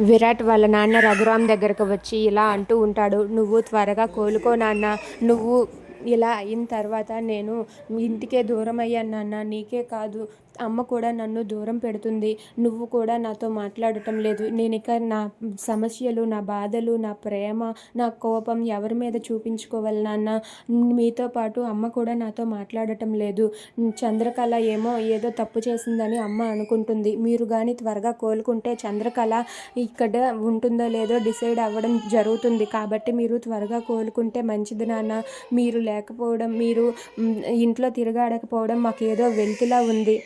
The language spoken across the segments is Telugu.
విరాట్ వాళ్ళ నాన్న రఘురామ్ దగ్గరకు వచ్చి ఇలా అంటూ ఉంటాడు నువ్వు త్వరగా కోలుకో నాన్న నువ్వు ఇలా అయిన తర్వాత నేను ఇంటికే దూరం అయ్యాను నాన్న. నీకే కాదు అమ్మ కూడా నన్ను దూరం పెడుతుంది. నువ్వు కూడా నాతో మాట్లాడటం లేదు. నేను ఇక నా సమస్యలు నా బాధలు నా ప్రేమ నా కోపం ఎవరి మీద చూపించుకోవాలి నాన్న? మీతో పాటు అమ్మ కూడా నాతో మాట్లాడటం లేదు. చంద్రకళ ఏమో ఏదో తప్పు చేసిందని అమ్మ అనుకుంటుంది. మీరు కానీ త్వరగా కోలుకుంటే చంద్రకళ ఇక్కడ ఉంటుందో లేదో డిసైడ్ అవ్వడం జరుగుతుంది. కాబట్టి మీరు త్వరగా కోలుకుంటే మంచిది నాన్న. మీరు లేకపోవడం మీరు ఇంట్లో తిరగాడకపోవడం మాకు ఏదో వెలితిలా ఉంది.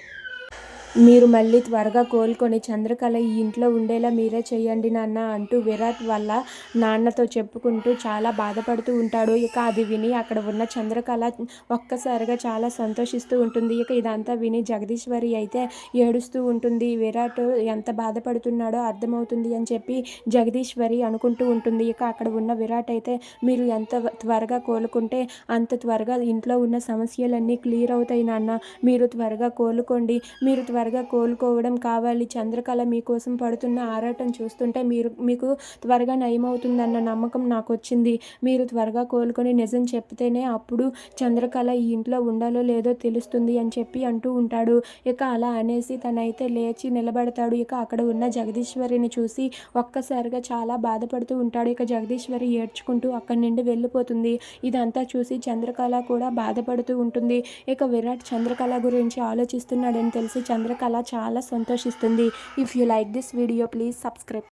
మీరు మళ్ళీ త్వరగా కోలుకొని చంద్రకళ ఈ ఇంట్లో ఉండేలా మీరే చేయండి నాన్న అంటూ విరాట్ వాళ్ళ నాన్నతో చెప్పుకుంటూ చాలా బాధపడుతూ ఉంటాడు. ఇక అది విని అక్కడ ఉన్న చంద్రకళ ఒక్కసారిగా చాలా సంతోషిస్తూ ఉంటుంది. ఇక ఇదంతా విని జగదీశ్వరి అయితే ఏడుస్తూ ఉంటుంది. విరాట్ ఎంత బాధపడుతున్నాడో అర్థమవుతుంది అని చెప్పి జగదీశ్వరి అనుకుంటూ ఉంటుంది. ఇక అక్కడ ఉన్న విరాట్ అయితే మీరు ఎంత త్వరగా కోలుకుంటే అంత త్వరగా ఇంట్లో ఉన్న సమస్యలన్నీ క్లియర్ అవుతాయి నాన్న. మీరు త్వరగా కోలుకోండి. మీరు త్వరగా త్వరగా కోలుకోవడం కావాలి. చంద్రకళ మీకోసం పడుతున్న ఆరాటం చూస్తుంటే మీరు మీకు త్వరగా నయమవుతుందన్న నమ్మకం నాకు వచ్చింది మీరు త్వరగా కోలుకొని నిజం చెప్తేనే అప్పుడు చంద్రకళ ఈ ఇంట్లో ఉండాలో లేదో తెలుస్తుంది అని చెప్పి అంటూ ఉంటాడు. ఇక అలా అనేసి తనైతే లేచి నిలబడతాడు. ఇక అక్కడ ఉన్న జగదీశ్వరిని చూసి ఒక్కసారిగా చాలా బాధపడుతూ ఉంటాడు. ఇక జగదీశ్వరి ఏడ్చుకుంటూ అక్కడి నుండి వెళ్ళిపోతుంది. ఇదంతా చూసి చంద్రకళ కూడా బాధపడుతూ ఉంటుంది. ఇక విరాట్ చంద్రకళ గురించి ఆలోచిస్తున్నాడని తెలిసి చంద్ర చంద్రకళ చాలా సంతోషిస్తుంది. If you like this video please subscribe